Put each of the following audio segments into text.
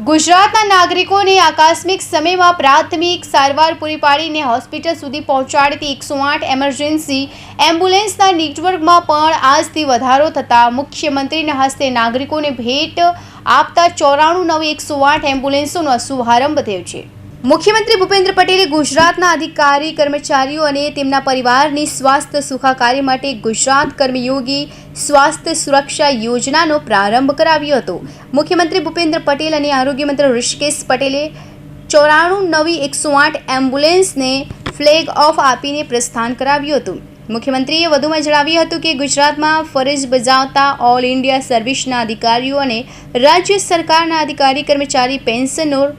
ગુજરાતના નાગરિકોને આકસ્મિક સમયમાં પ્રાથમિક સારવાર પૂરી પાડીને હોસ્પિટલ સુધી પહોંચાડતી એકસો આઠ એમરજન્સી એમ્બ્યુલન્સના નેટવર્કમાં પણ આજથી વધારો થતાં મુખ્યમંત્રીના હસ્તે નાગરિકોને ભેટ આપતા ચોરાણું નવી એકસો આઠ એમ્બ્યુલન્સોનો શુભારંભ થયો છે. મુખ્યમંત્રી ભૂપેન્દ્ર પટેલે ગુજરાતના અધિકારી, કર્મચારીઓ અને તેમના પરિવારની સ્વાસ્થ્ય સુખાકારી માટે ગુજરાત કર્મયોગી સ્વાસ્થ્ય સુરક્ષા યોજનાનો પ્રારંભ કરાવ્યો હતો. મુખ્યમંત્રી ભૂપેન્દ્ર પટેલ અને આરોગ્યમંત્રી ઋષિકેશ પટેલે ચોરાણું નવી એકસો આઠ એમ્બ્યુલન્સને ફ્લેગ ઓફ આપીને પ્રસ્થાન કરાવ્યું હતું. મુખ્યમંત્રીએ વધુમાં જણાવ્યું હતું કે ગુજરાતમાં ફરજ બજાવતા ઓલ ઇન્ડિયા સર્વિસના અધિકારીઓ અને રાજ્ય સરકારના અધિકારી, કર્મચારી, પેન્શનર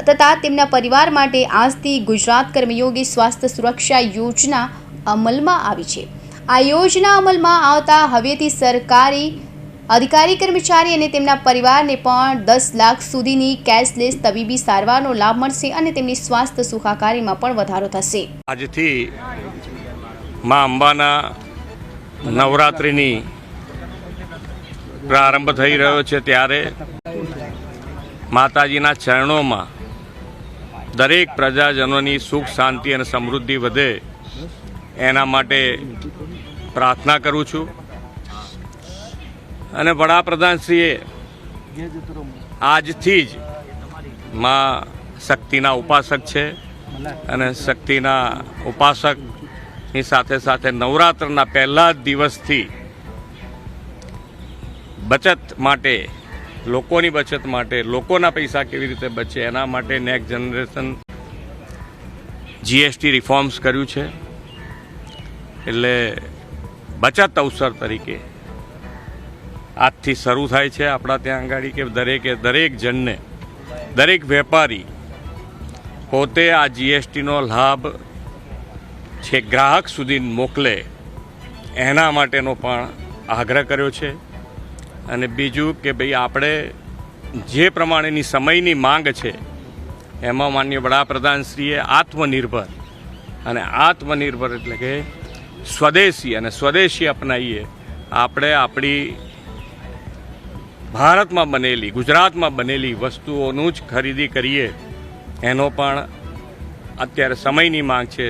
તથા તેમના પરિવાર માટે આજથી ગુજરાત કર્મયોગી સ્વાસ્થ્ય સુરક્ષા યોજના અમલમાં આવી છે. આ યોજના અમલમાં આવતા હવેથી સરકારી અધિકારી કર્મચારી અને તેમના પરિવારને પણ દસ લાખ સુધીની કેશલેસ તબીબી સારવારનો લાભ મળશે અને તેમની સ્વાસ્થ્ય સુખાકારીમાં પણ વધારો થશે. આજથી મા અંબાના નવરાત્રિની પ્રારંભ થઈ રહ્યો છે ત્યારે માતાજીના ચરણોમાં દરેક પ્રજાજનોની સુખ, શાંતિ અને સમૃદ્ધિ વધે એના માટે પ્રાર્થના કરું છું. અને વડાપ્રધાનશ્રીએ આજથી જ માં શક્તિના ઉપાસક છે અને શક્તિના ઉપાસકની સાથે સાથે નવરાત્રના પહેલા જ દિવસથી બચત માટે લોકોની બચત માટે, લોકોના પૈસા કેવી રીતે બચે, એના માટે નેક્સ્ટ જનરેશન જીએસટી રિફોર્મ્સ કર્યું છે. એટલે બચત અવસર તરીકે આજથી શરૂ થાય છે આપણા ત્યાં આગળ કે દરેકે, દરેક જણને, દરેક વેપારી પોતે આ જીએસટીનો લાભ છે ગ્રાહક સુધી મોકલે એના માટેનો પણ આગ્રહ કર્યો છે. અને બીજું કે ભાઈ આપણે જે પ્રમાણેની સમયની માંગ છે, એમાં માન્ય વડાપ્રધાનશ્રીએ આત્મનિર્ભર અને આત્મનિર્ભર એટલે કે સ્વદેશી અને સ્વદેશી અપનાવીએ આપણે આપણી ભારતમાં બનેલી, ગુજરાતમાં બનેલી વસ્તુઓનું જ ખરીદી કરીએ, એનો પણ અત્યારે સમયની માંગ છે,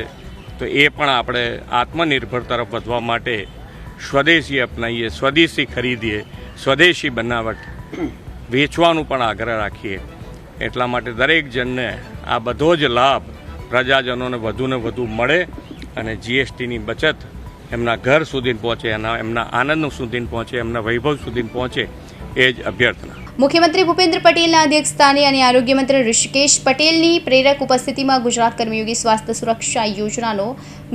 તો એ પણ આપણે આત્મનિર્ભર તરફ વધવા માટે સ્વદેશી અપનાવીએ સ્વદેશી ખરીદીએ, સ્વદેશી બનાવટ વેચવાનું પણ આગ્રહ રાખીએ. એટલા માટે દરેક જણને આ બધો જ લાભ પ્રજાજનોને વધુને વધુ મળે અને જીએસટીની બચત એમના ઘર સુધી પહોંચે, એના એમના આનંદ સુધી પહોંચે, એમના વૈભવ સુધી પહોંચે એ જ અભ્યર્થના. મુખ્યમંત્રી ભૂપેન્દ્ર પટેલના અધ્યક્ષસ્થાને અને આરોગ્યમંત્રી ઋષિકેશ પટેલની પ્રેરક ઉપસ્થિતિમાં ગુજરાત કર્મયોગી સ્વાસ્થ્ય સુરક્ષા યોજનાનો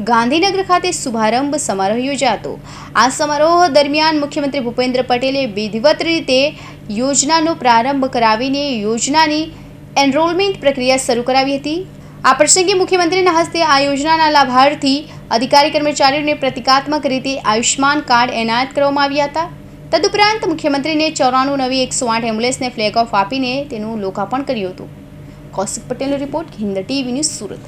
ગાંધીનગર ખાતે શુભારંભ સમારોહ યોજાતો આ સમારોહ દરમિયાન મુખ્યમંત્રી ભૂપેન્દ્ર પટેલે વિધિવત રીતે યોજનાનો પ્રારંભ કરાવીને યોજનાની એનરોલમેન્ટ પ્રક્રિયા શરૂ કરાવી હતી. આ પ્રસંગે મુખ્યમંત્રીના હસ્તે આ યોજનાના લાભાર્થી અધિકારી કર્મચારીઓને પ્રતિકાત્મક રીતે આયુષ્યમાન કાર્ડ એનાયત કરવામાં આવ્યા હતા. તદુપરાંત મુખ્યમંત્રીને ચોરાણું નવી એકસો આઠ એમ્બ્યુલન્સને ફ્લેગ ઓફ આપીને તેનું લોકાર્પણ કર્યું હતું. કૌશિક પટેલનો report, Hind TV news Surat.